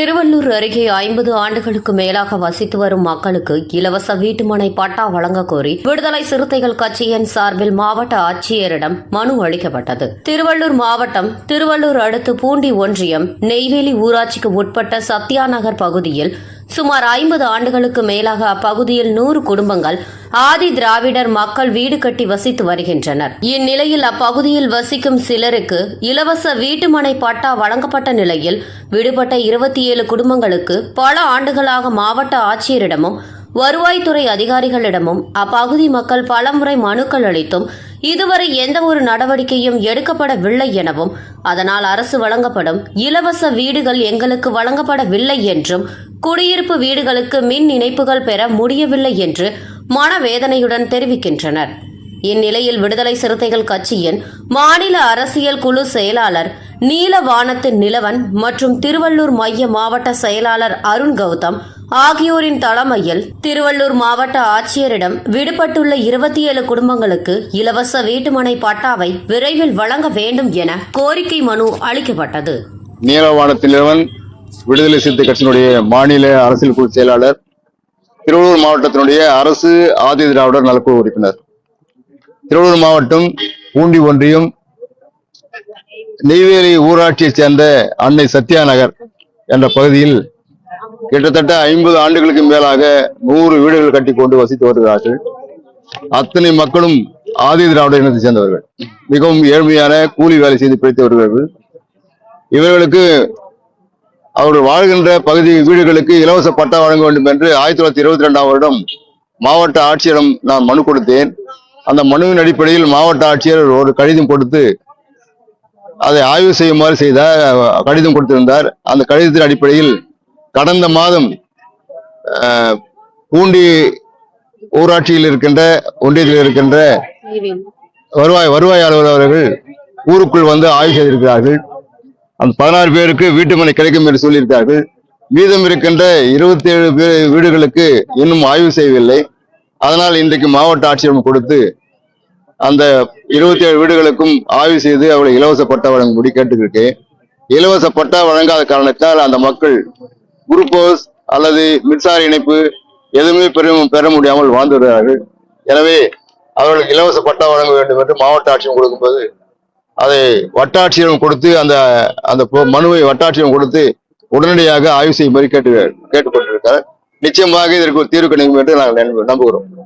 திருவள்ளூர் அருகே ஐம்பது ஆண்டுகளுக்கு மேலாக வசித்து வரும் மக்களுக்கு இலவச வீட்டுமனை பட்டா வழங்க கோரி விடுதலை சிறுத்தைகள் கட்சியின் சார்பில் மாவட்ட ஆட்சியரிடம் மனு அளிக்கப்பட்டது. திருவள்ளூர் மாவட்டம் திருவள்ளூர் அடுத்து பூண்டி ஒன்றியம் நெய்வேலி ஊராட்சிக்கு உட்பட்ட சத்யாநகர் பகுதியில் சுமார் ஐம்பது ஆண்டுகளுக்கு மேலாக அப்பகுதியில் நூறு குடும்பங்கள் ஆதி திராவிடர் மக்கள் வீடு கட்டி வசித்து வருகின்றனர். இந்நிலையில் அப்பகுதியில் வசிக்கும் சிலருக்கு இலவச வீட்டுமனை பட்டா வழங்கப்பட்ட நிலையில் விடுபட்ட இருபத்தி ஏழு குடும்பங்களுக்கு பல ஆண்டுகளாக மாவட்ட ஆட்சியரிடமும் வருவாய்த்துறை அதிகாரிகளிடமும் அப்பகுதி மக்கள் பலமுறை மனுக்கள் அளித்தும் இதுவரை எந்த ஒரு நடவடிக்கையும் எடுக்கப்படவில்லை எனவும் அதனால் அரசு வழங்கப்படும் இலவச வீடுகள் எங்களுக்கு வழங்கப்படவில்லை என்றும் குடியிருப்பு வீடுகளுக்கு மின் இணைப்புகள் பெற முடியவில்லை என்று மனவேதனையுடன் தெரிவிக்கின்றனர். இந்நிலையில் விடுதலை சிறுத்தைகள் கட்சியின் மாநில அரசியல் குழு செயலாளர் நீலவானத்து நிலவன் மற்றும் திருவள்ளூர் மைய மாவட்ட செயலாளர் அருண் கௌதம் ஆகியோரின் தலைமையில் திருவள்ளூர் மாவட்ட ஆட்சியரிடம் விடுபட்டுள்ள இருபத்தி ஏழு குடும்பங்களுக்கு இலவச வீட்டுமனை பட்டாவை விரைவில் வழங்க வேண்டும் என கோரிக்கை மனு அளிக்கப்பட்டது. நீலவானத்திலிருவன் விடுதலை சிறுத்தை கட்சியினுடைய மாநில அரசியல் குழு செயலாளர் திருவள்ளூர் மாவட்டத்தினுடைய அரசு ஆதி திராவிடர் நலக்குழு உறுப்பினர். திருவள்ளூர் மாவட்டம் பூண்டி ஒன்றியம் நெய்வேலி ஊராட்சியைச் சேர்ந்த அன்னை சத்யா நகர் என்ற பகுதியில் கிட்டத்தட்ட ஐம்பது ஆண்டுகளுக்கு மேலாக நூறு வீடுகள் கட்டி கொண்டு வசித்து வருகிறார்கள். அத்தனை மக்களும் ஆதி திராவிட இனத்தை சேர்ந்தவர்கள். மிகவும் ஏழ்மையான கூலி வேலை செய்து பிடித்து வருகிறார்கள் இவர்களுக்கு அவர்கள் வாழ்கின்ற பகுதி வீடுகளுக்கு இலவச பட்டா வழங்க வேண்டும் என்று ஆயிரத்தி தொள்ளாயிரத்தி இருபத்தி ரெண்டாம் வருடம் மாவட்ட ஆட்சியரிடம் நான் மனு கொடுத்தேன். அந்த மனுவின் அடிப்படையில் மாவட்ட ஆட்சியர் ஒரு கடிதம் கொடுத்து அதை ஆய்வு செய்யுமாறு செய்த கடிதம் கொடுத்திருந்தார். அந்த கடிதத்தின் அடிப்படையில் கடந்த மாதம் பூண்டி ஊராட்சியில் இருக்கின்ற ஒன்றியத்தில் இருக்கின்ற வருவாய் வருவாய் அலுவலர் அவர்கள் ஊருக்குள் வந்து ஆய்வு செய்திருக்கிறார்கள். அந்த பதினாறு பேருக்கு வீட்டுமனை கிடைக்கும் என்று சொல்லியிருக்கார்கள். மீதம் இருக்கின்ற இருபத்தி ஏழு வீடுகளுக்கு இன்னும் ஆய்வு செய்யவில்லை. அதனால் இன்றைக்கு மாவட்ட ஆட்சியரிடம் கொடுத்து அந்த இருபத்தி ஏழு வீடுகளுக்கும் ஆய்வு செய்து அவளை இலவச பட்டா வழங்கும்படி கேட்டுக்கிட்டேன் இலவச பட்டா வழங்காத காரணத்தால் அந்த மக்கள் குருப்போஸ் அல்லது மின்சார இணைப்பு எதுவுமே பெற பெற முடியாமல் வாழ்ந்து வருகிறார்கள். எனவே அவர்களுக்கு இலவச பட்டா வழங்க வேண்டும் என்று மாவட்ட ஆட்சியம் கொடுக்கும்போது அதை வட்டாட்சியரிடம் கொடுத்து அந்த அந்த பொ- மனுவை வட்டாட்சியரிடம் கொடுத்து உடனடியாக ஆய்வு செய்யும்படி கேட்டு கேட்டுக்கொண்டிருக்கிறார். நிச்சயமாக இதற்கு ஒரு தீர்வு கிடைக்கும் என்று நாங்கள் நம்புகிறோம்.